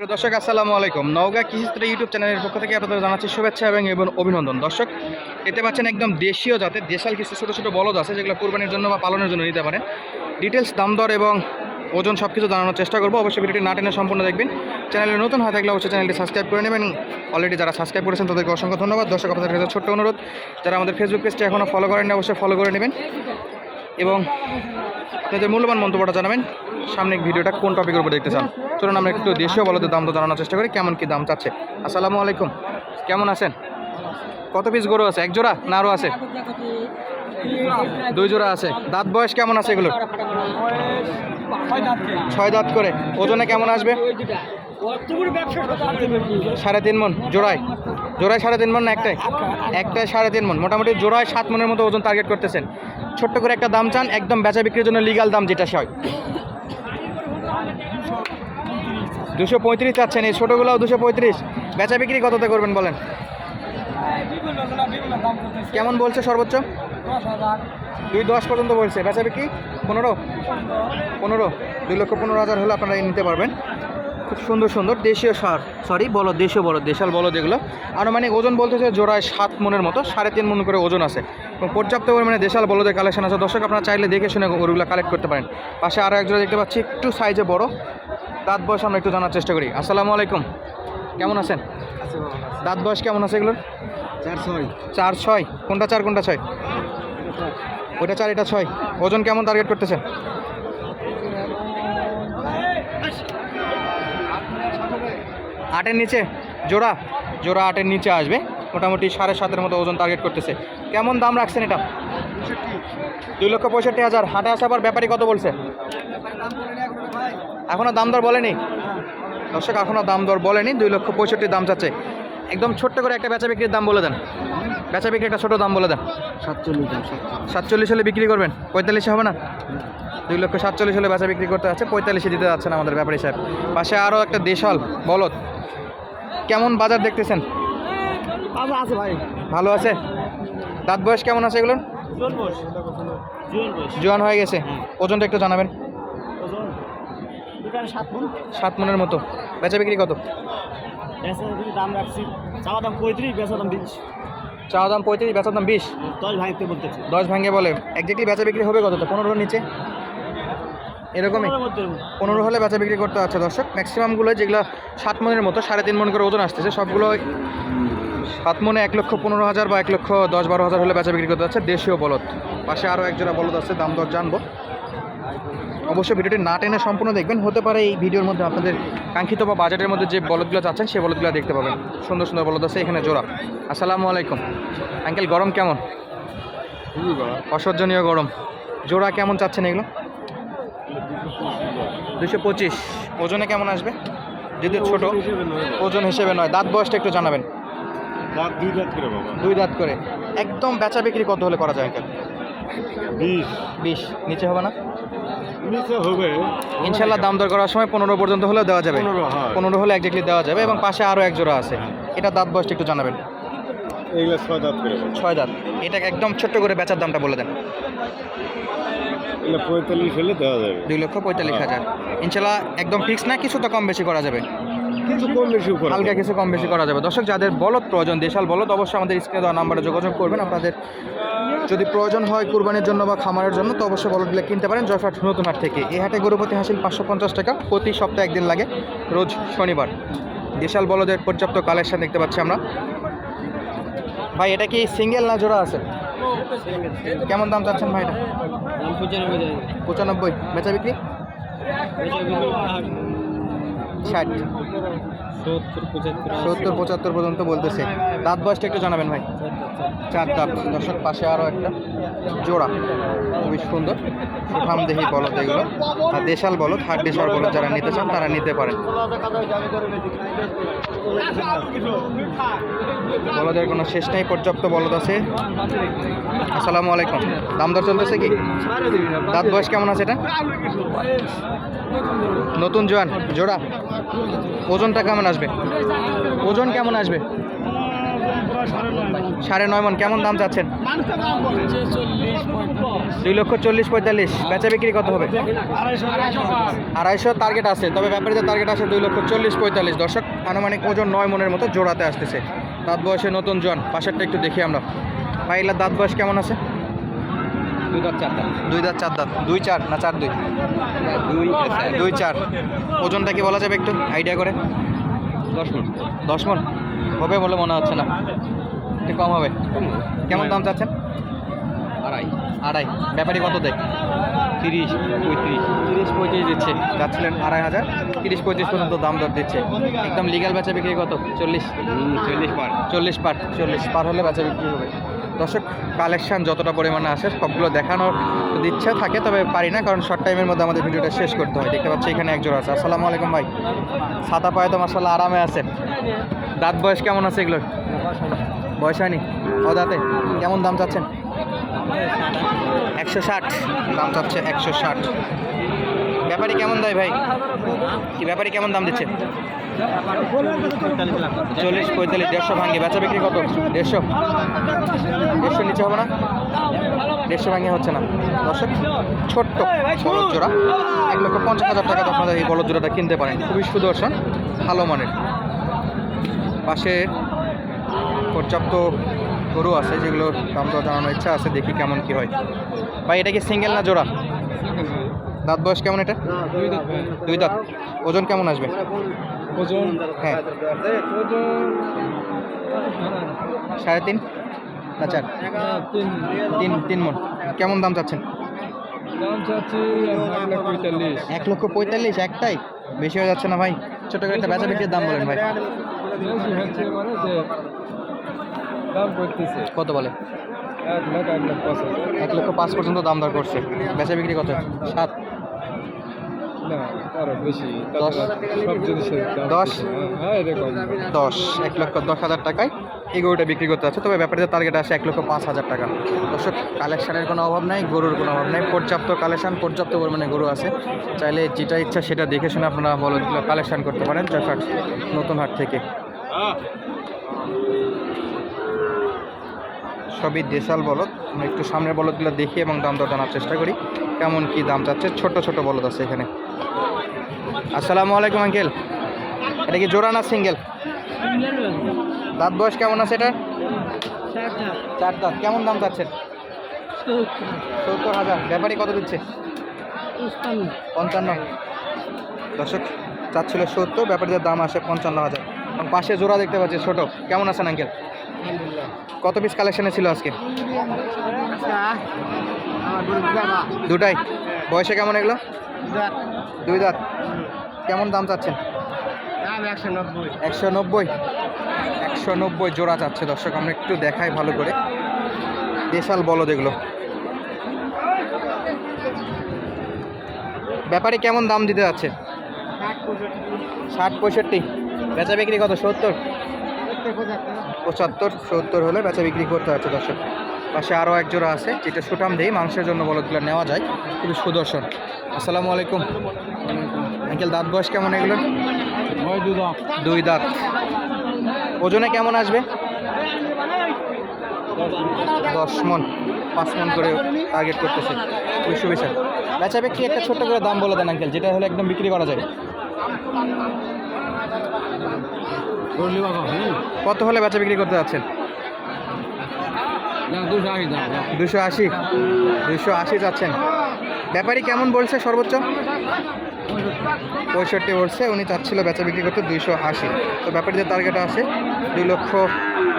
দর্শক, আসসালামু আলাইকুম। নওগাঁ কৃষিস্ত্র ইউটিউব চ্যানেলের পক্ষ থেকে আপনাদের জানাচ্ছি শুভেচ্ছা এবং এবং অভিনন্দন। দর্শক এতে পাচ্ছেন একদম দেশীয় জাতের, দেশাল কিছু ছোটো ছোটো বলদ আছে যেগুলো কুরবানির জন্য বা পালনের জন্য নিতে পারেন। ডিটেলস দাম দর এবং ওজন সব কিছু জানানোর চেষ্টা করব। অবশ্যই ভিডিওটি না টেনে সম্পূর্ণ দেখবেন। চ্যানেলে নতুন হয়ে থাকলে অবশ্যই চ্যানেলটি সাবস্ক্রাইব করে নেবেন। অলরেডি যারা সাবস্ক্রাইব করেছেন তাদেরকে অসংখ্য ধন্যবাদ। দর্শক, আপনাদের কাছে ছোট্ট অনুরোধ, যারা আমাদের ফেসবুক পেজটি এখনও ফলো করেন অবশ্যই ফলো করে নেবেন এবং আপনাদের মূল্যবান মন্তব্যটা জানাবেন। সামনে ভিডিওটা কোন টপিকের উপর দেখতে চান? চলুন আমরা একটু দেশীয় বলদের দাম তো জানানোর চেষ্টা করি, কেমন কি দাম চাচ্ছে? আসসালামু আলাইকুম। কেমন আছেন? কত পিস গরু আছে? এক জোড়া না আরও আছে? দুই জোড়া আছে। দাঁত বয়স কেমন আছে এগুলোর? ছয় দাঁত করে। ওজনে কেমন আসবে? সাড়ে তিন মন। জোড়ায়? জোড়ায় সাড়ে তিন মন না একটাই একটাই সাড়ে তিন মন। মোটামুটি জোড়ায় সাত মনের মতো ওজন টার্গেট করতেছেন। ছোট্ট করে একটা দাম চান, একদম বেচা বিক্রির জন্য লিগাল দাম যেটা সে হয়। দুশো পঁয়ত্রিশ চাচ্ছেন, এই ছোটোগুলোও দুশো পঁয়ত্রিশ। বেচা বিক্রি কততে করবেন বলেন? কেমন বলছে সর্বোচ্চ? দুই দশ পর্যন্ত বলছে। বেচা বিক্রি? পনেরো? পনেরো। দুই লক্ষ পনেরো হাজার হলে আপনারা নিতে পারবেন। খুব সুন্দর সুন্দর দেশীয় সার। সরি বলো দেশীয় বলো দেশাল বলো যেগুলো আনুমানিক ওজন বলতেছে জোড়ায় সাত মনের মতো, সাড়ে তিন মন করে ওজন আছে। এবং পর্যাপ্ত পরিমাণে দেশাল বলদের কালেকশন আছে। দর্শক, আপনারা চাইলে দেখে শুনে গরুগুলো কালেক্ট করতে পারেন। পাশে আরও এক জোড়া দেখতে পাচ্ছি, একটু সাইজে বড়। দাঁত বয়স আমরা একটু জানার চেষ্টা করি। আসসালামু আলাইকুম। কেমন আছেন? দাঁত বয়স কেমন আছে এগুলোর? চার ছয়। চার ছয়। কোনটা চার কোনটা ছয়? ওইটা চার এটা ছয়। ওজন কেমন টার্গেট করতেছেন আটের নিচে। জোড়া? জোড়া আটের নিচে আসবে। মোটামুটি সাড়ে সাতের মতো ওজন টার্গেট করতেছে। কেমন দাম রাখছেন এটা? দুই লক্ষ পঁয়ষট্টি হাজার। হাটে আসা আবার ব্যাপারী কত বলছে? এখনও দাম দর বলেনি? দর্শক এখনও দাম দর বলেনি দুই লক্ষ পঁয়ষট্টি দাম চাচ্ছে। একদম ছোট্ট করে একটা বেচা বিক্রির দাম বলে দেন। বেচা বিক্রি একটা ছোটো দাম বলে দেন। সাতচল্লিশ সাতচল্লিশ। হলে বিক্রি করবেন? পঁয়তাল্লিশে হবে না? দুই লক্ষ সাতচল্লিশ হলে বেচা বিক্রি করতে আছে পঁয়তাল্লিশে দিতে যাচ্ছেন আমাদের ব্যাপারী সাহেব। পাশে আরও একটা দেশাল বলদ। কেমন বাজার দেখতেছেন? আছে ভাই। ভালো আছে? দাঁত বয়স কেমন আছে বস জোয়ান হয়ে গেছে। ওজনটা একটু জানাবেন। সাত মন। সাত মনের মতো। বেচা বিক্রি কত? বেচা দাম রাখছি চাওয়া দাম পঁয়ত্রিশ বেচা দাম বিশ। চা দাম পঁয়ত্রিশ বেচার দাম বিশ? দশ ভাঙতে বলতেছি। দশ ভাঙে বলে। একজাক্টলি বেচা বিক্রি হবে কত পনেরোর নিচে? এরকমই? পনেরো হলে বেচা বিক্রি করতে হচ্ছে দর্শক। ম্যাক্সিমামগুলো যেগুলো সাত মনের মতো সাড়ে তিন মন করে ওজন আসতেছে সবগুলো সাত মনে এক লক্ষ পনেরো হাজার বা এক লক্ষ দশ বারো হাজার হলে বেচা বিক্রি করতে হচ্ছে দেশীয় বলদ। পাশে আরও এক জোড়া বলদ আছে দাম দর জানব। অবশ্যই ভিডিওটি না টেনে সম্পূর্ণ দেখবেন। হতে পারে এই ভিডিওর মধ্যে আপনাদের কাঙ্ক্ষিত বা বাজেটের মধ্যে যে বলদগুলো চাচ্ছেন সেই বলদগুলো দেখতে পাবেন। সুন্দর সুন্দর বলদ আছে এখানে জোড়া। আসসালামু আলাইকুম। আঙ্কেল গরম কেমন? অসহ্যনীয় গরম। জোড়া কেমন চাচ্ছেন এগুলো? দুশো পঁচিশ। ওজনে কেমন আসবে? যদি ছোট ওজন হিসেবে নয়। দাঁত বয়সটা একটু জানাবেন। দাঁত দুই দাঁত করে বাবা। দুই দাঁত করে। একদম বেচা বিক্রি কত হলে করা যায় বিশ। বিশ। নিচে হবে না? ইনশাল্লাহ দাম দর করার সময় পনেরো পর্যন্ত হলেও দেওয়া যাবে। পনেরো হয়। হলে একজাক্টলি দেওয়া যাবে এবং পাশে আরও এক জোড়া আছে। এটা দাঁত বয়সটা একটু জানাবেন। এইগুলো ছয় দাঁত ছয় দাঁত। এটাকে একদম ছোট্ট করে বেচার দামটা বলে দেন। পঁয়তাল্লিশ হলে দেওয়া যাবে। দুই লক্ষ পঁয়তাল্লিশ হাজার। ইনশাল্লাহ একদম ফিক্স না কিছু তো কম বেশি করা যাবে। কিছু কম বেশি হালকা কিছু কম বেশি করা যাবে। দর্শক যাদের বলদ প্রয়োজন দেশাল বলদ অবশ্যই আমাদের স্ক্রিনে দেওয়া নাম্বারে যোগাযোগ করবেন। আপনাদের যদি প্রয়োজন হয় কুরবানির জন্য বা খামারের জন্য, তো অবশ্যই বলদগুলো কিনতে পারেন জয়ফাট নতুন হাট থেকে। এই হাটে গরুপতি হাসিল পাঁচশো পঞ্চাশ টাকা। প্রতি সপ্তাহে একদিন লাগে, রোজ শনিবার। দেশাল বলদের পর্যাপ্ত কালেকশন দেখতে পাচ্ছি আমরা। ভাই, এটা কি সিঙ্গেল না জোড়া আছে? কেমন দাম চাচ্ছেন ভাই এটা? পঁচানব্বই। বেচা বিক্রি? ষাট। সত্তর, পঁচাত্তর পর্যন্ত বলতেছে। দাঁত বয়সটা একটু জানাবেন ভাই। চার দাঁত। দর্শক, পাশে আরও একটা। জোড়া। খুবই সুন্দর। সুঠাম দেহি বলদ এগুলো। আর দেশাল বলদ হাট দেশাল বলদ যারা নিতে চান, তারা নিতে পারেন। বলদের কোনো শেষ নেই, পর্যাপ্ত বলদ আছে। আসসালামু আলাইকুম। দাম দর চলতেছে কি? দাঁত বয়স কেমন আছে এটা? নতুন জোয়ান, জোড়া। ওজনটা কেমন আসবে? ওজন কেমন আসবে? সাড়ে নয় মন, কেমন দাম চাচ্ছেন? দুই লক্ষ চল্লিশ পঁয়তাল্লিশ। বেচা বিক্রি কত হবে? আড়াইশো টার্গেট আছে, তবে ব্যাপারীদের টার্গেট আছে দুই লক্ষ চল্লিশ পঁয়তাল্লিশ। দর্শক, আনুমানিক ওজন নয় মনের মতো জোড়াতে আসতেছে। দাঁত বয়সে নতুন জন পাশেরটা একটু দেখি আমরা। পাইলার দাঁত বয়স কেমন আছে? দুই দাঁত চারটা দুই দাঁত চার দাঁত। দুই চার না চার দুই? দুই দুই চার। ওজনটা কি বলা যাবে একটু? আইডিয়া করে? দশ মিনিট দশ মন? হবে বলে মনে হচ্ছে না। একটু কম হবে। কেমন দাম চাচ্ছেন? আড়াই। আড়াই। ব্যাপারী কত দেয়? তিরিশ পঁয়ত্রিশ। তিরিশ পঁয়ত্রিশ দিচ্ছে। যাচ্ছিলেন আড়াই হাজার। তিরিশ পঁয়ত্রিশ পর্যন্ত দাম দর দিচ্ছে। একদম লিগাল বেচা বিক্রি কত? চল্লিশ। চল্লিশ পার। চল্লিশ পার। চল্লিশ পার হলে বেচা বিক্রি হবে। দর্শক কালেকশান যতটা পরিমাণে আসে, সবগুলো দেখানোর ইচ্ছা থাকে, তবে পারি না, কারণ শর্ট টাইমের মধ্যে আমাদের ভিডিওটা শেষ করতে হয়। দেখতে পাচ্ছি এখানে একজোড়া আছে। আসসালামু আলাইকুম ভাই। ছাতা পায়ে তো মাসাল্লাহ আরামে আছে। দাঁত বয়স কেমন আছে এগুলোর? বয়স হয়নি? ও দাঁতে? কেমন দাম চাচ্ছেন? একশো ষাট। দাম চাচ্ছে একশো ষাট। ব্যাপারী কেমন দেয় ভাই? কি ব্যাপারী কেমন দাম দিচ্ছে? চল্লিশ, পঁয়তাল্লিশ, দেড়শো ভাঙ্গে। বেচা বিক্রি কত? দেড়শো। দেড়শো নিচে হবে না? দেড়শো ভাঙ্গে হচ্ছে না। দর্শক, ছোট্ট বলদ জোড়া। এক লক্ষ পঞ্চাশ হাজার টাকা আপনারা এই বলদ জোড়াটা কিনতে পারেন। খুবই সুদর্শন, ভালো মানের। পাশে পর্যাপ্ত গরু আছে যেগুলো দাম দর জানানোর ইচ্ছা আছে, দেখি কেমন কি হয়। ভাই, এটা কি সিঙ্গেল না জোড়া? দাঁত বয়স কেমন এটা? দুই দাঁত। ওজন কেমন আসবে? ওজন হ্যাঁ। সাড়ে তিন? চার তিন তিন মন। কেমন দাম চাচ্ছেন? এক লক্ষ পঁয়তাল্লিশ। একটাই? বেশি হয়ে যাচ্ছে না ভাই? ছোট করে একটা বেচা বিক্রির দাম বলেন ভাই। মানে কত বলে? এক লক্ষ পাঁচ পর্যন্ত দাম দর করছে। বেচা বিক্রি কত? সাত। না আরও বেশি। দশ। সব জিনিসের। হ্যাঁ এরকম দশ এক লক্ষ দশ হাজার টাকায় এই গরুটা বিক্রি করতে আছে তবে ব্যাপারীদের টার্গেট আসে এক লক্ষ পাঁচ হাজার টাকা। দর্শক কালেকশনের কোনো অভাব নাই গরুর কোনো অভাব নাই। পর্যাপ্ত কালেকশন পর্যাপ্ত পরিমাণে গরু আছে। চাইলে যেটা ইচ্ছা সেটা দেখে শুনে আপনারা বলদগুলো কালেকশন করতে পারেন। জয়ফাট নতুন হাট থেকে। সবই দেশাল বলদ। একটু সামনের বলদগুলো দেখি এবং দাম দর জানার চেষ্টা করি। কেমন কি দাম চাচ্ছে ছোট ছোট বলদ আছে এখানে। আসসালামু আলাইকুম আঙ্কেল। এটা কি জোড়া না সিঙ্গেল? দাঁত বয়স কেমন আছে এটা চার দাঁত। কেমন দাম চাচ্ছেন? সত্তর হাজার। ব্যাপারী কত দিচ্ছে? পঞ্চান্ন। দর্শক চাচ্ছিল সত্তর ব্যাপারীদের দাম আসে পঞ্চান্ন হাজার। এবং পাশে জোড়া দেখতে পাচ্ছি ছোট। কেমন আছেন আঙ্কেল? কত পিস কালেকশনে ছিল আজকে? দুটাই। বয়সে কেমন এগুলো? দুই দাঁত। কেমন দাম চাচ্ছেন? একশো নব্বই। একশো নব্বই? জোড়া চাচ্ছে। দর্শক আমরা একটু দেখাই ভালো করে। দেশাল বলো দেখল ব্যাপারে কেমন দাম দিতে যাচ্ছে? ষাট পঁয়ষট্টি। বেচা বিক্রি কত? সত্তর? পঁচাত্তর। সত্তর হলে বেচা বিক্রি করতে হচ্ছে দর্শক। পাশে আরও এক জোড়া আছে, যেটা সুটাম দেই মাংসের জন্য বলদগুলো নেওয়া যায়। খুবই সুদর্শন। আসসালামু আলাইকুম। আঙ্কেল, দাঁত বয়স কেমন এগুলো দুই দাঁত। ওজনে কেমন আসবে? দশ মন, পাঁচ মন করে টার্গেট করতেছে। খুবই শুভেচ্ছা বেচা বিক্রি একটা ছোট্ট করে দাম বলে দেন আঙ্কেল, যেটা হলে একদম বিক্রি করা যায় কত হলে বেচা বিক্রি করতে যাচ্ছেন? দুশো আশি দুশো আশি। যাচ্ছেন। ব্যাপারী কেমন বলছে সর্বোচ্চ? পঁয়ষট্টি বলছে, উনি চাচ্ছিল বেচা বিক্রি করতে দুইশো আশি। তো ব্যাপারীদের টার্গেট আছে দুই লক্ষ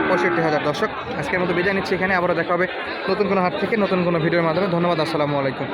পঁয়ষট্টি হাজার দর্শক। আজকের মতো বিদায় নিচ্ছি এখানে, আবারও দেখা হবে নতুন কোনো হাট থেকে নতুন কোনো ভিডিওর মাধ্যমে। ধন্যবাদ, আসসালামু আলাইকুম।